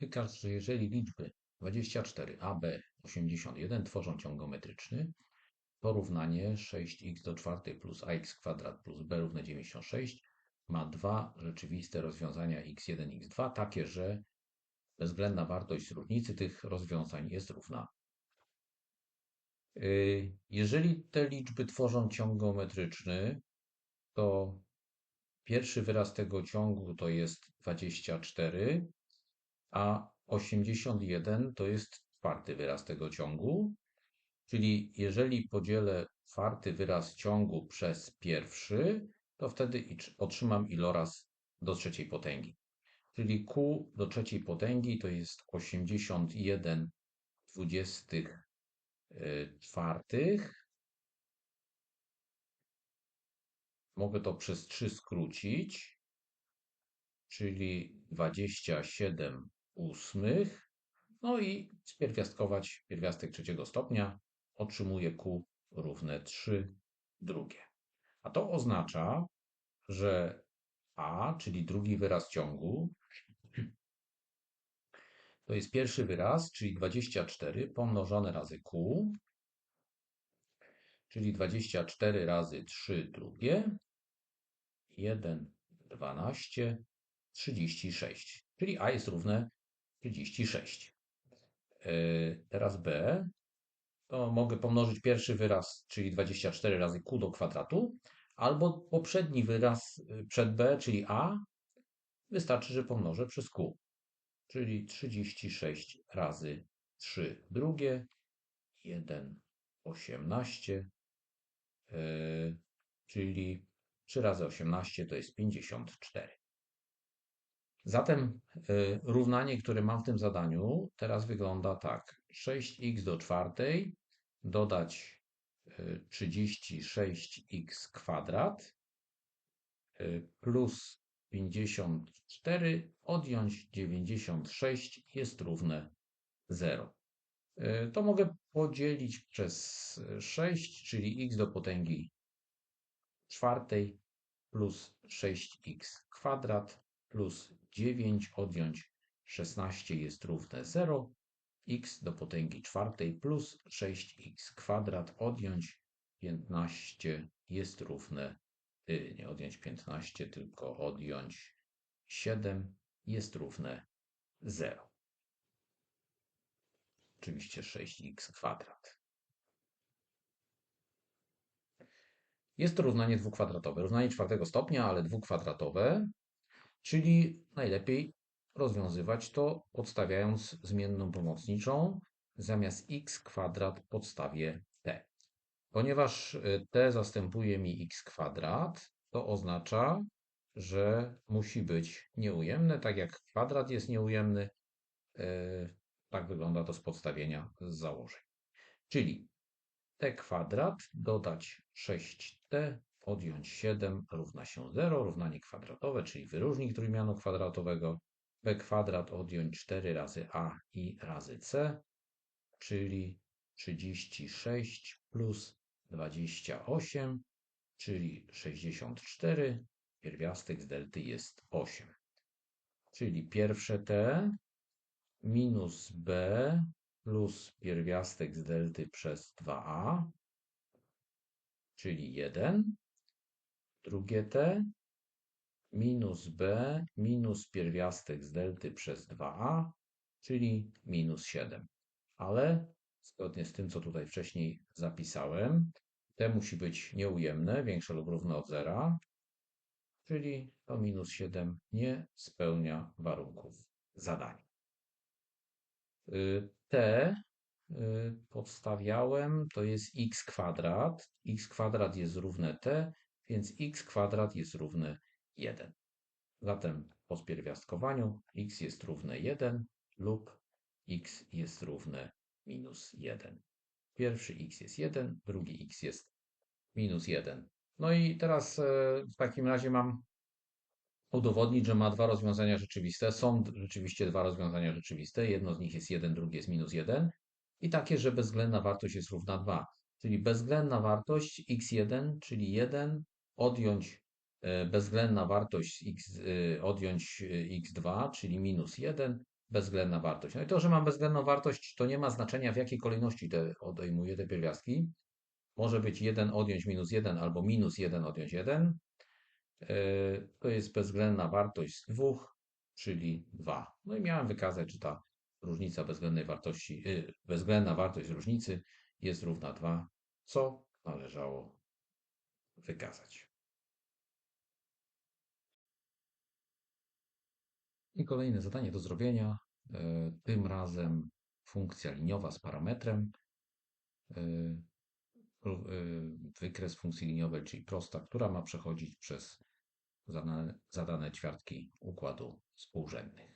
Wykaż, że jeżeli liczby 24 a, b, 81 tworzą ciąg geometryczny, porównanie 6x do czwartej plus ax kwadrat plus b równe 96 ma dwa rzeczywiste rozwiązania x1, x2, takie, że bezwzględna wartość różnicy tych rozwiązań jest równa. Yy, Jeżeli te liczby tworzą ciąg geometryczny, to pierwszy wyraz tego ciągu to jest 24, a 81 to jest czwarty wyraz tego ciągu. Czyli jeżeli podzielę czwarty wyraz ciągu przez pierwszy, to wtedy otrzymam iloraz do trzeciej potęgi. Czyli q do trzeciej potęgi to jest 81 dwudziestych y, czwartych. Mogę to przez 3 skrócić, czyli 27 ósmych. No i spierwiastkować pierwiastek trzeciego stopnia. Otrzymuję q równe 3 drugie. A to oznacza, że a, czyli drugi wyraz ciągu, to jest pierwszy wyraz, czyli 24 pomnożone razy q, czyli 24 razy 3 drugie, 1, 12, 36, czyli a jest równe 36. E, teraz b, to mogę pomnożyć pierwszy wyraz, czyli 24 razy q do kwadratu, albo poprzedni wyraz y, przed b, czyli a, wystarczy, że pomnożę przez q, czyli 36 razy 3 drugie, 1, 18, yy, czyli 3 razy 18 to jest 54. Zatem yy, równanie, które mam w tym zadaniu, teraz wygląda tak. 6x do czwartej dodać 36x kwadrat y, plus 54 odjąć 96 jest równe 0. Y, to mogę podzielić przez 6, czyli x do potęgi czwartej plus 6x kwadrat plus 9 odjąć 16 jest równe 0 x do potęgi czwartej plus 6x kwadrat odjąć 15 jest równe, y, nie odjąć 15, tylko odjąć 7 jest równe 0. Oczywiście 6x kwadrat. Jest to równanie dwukwadratowe. Równanie czwartego stopnia, ale dwukwadratowe, czyli najlepiej rozwiązywać to podstawiając zmienną pomocniczą. Zamiast x kwadrat podstawię t. Ponieważ y, t zastępuje mi x kwadrat, to oznacza, że musi być nieujemne, tak jak kwadrat jest nieujemny. Y, tak wygląda to z podstawienia z założeń. Czyli t kwadrat dodać 6t odjąć 7 równa się 0, równanie kwadratowe, czyli wyróżnik trójmianu kwadratowego b kwadrat odjąć 4 razy a i razy c, czyli 36 plus 28, czyli 64. Pierwiastek z delty jest 8. Czyli pierwsze t minus b plus pierwiastek z delty przez 2a, czyli 1. Drugie t minus b minus pierwiastek z delty przez 2a, czyli minus 7. Ale zgodnie z tym, co tutaj wcześniej zapisałem, t musi być nieujemne, większe lub równe od zera, czyli to minus 7 nie spełnia warunków zadania. Y, t y, podstawiałem, to jest x kwadrat. x kwadrat jest równe t, więc x kwadrat jest równe 1. Zatem po spierwiastkowaniu x jest równe 1 lub x jest równe minus 1. Pierwszy x jest 1, drugi x jest minus 1. No i teraz e, w takim razie mam udowodnić, że ma dwa rozwiązania rzeczywiste. Są rzeczywiście dwa rozwiązania rzeczywiste. Jedno z nich jest 1, drugie jest minus 1. I takie, że bezwzględna wartość jest równa 2. Czyli bezwzględna wartość x1, czyli 1 odjąć E, bezwzględna wartość x, e, odjąć e, x2, czyli minus 1, bezwzględna wartość. No i to, że mam bezwzględną wartość, to nie ma znaczenia w jakiej kolejności te, odejmuję te pierwiastki. Może być 1 odjąć minus 1 albo minus 1 odjąć 1. Yy, to jest bezwzględna wartość z dwóch, czyli 2. No i miałem wykazać, czy ta różnica bezwzględnej wartości, bezwzględna wartość różnicy jest równa 2, co należało wykazać. I kolejne zadanie do zrobienia. Yy, tym razem funkcja liniowa z parametrem. Wykres funkcji liniowej, czyli prosta, która ma przechodzić przez zadane ćwiartki układu współrzędnych.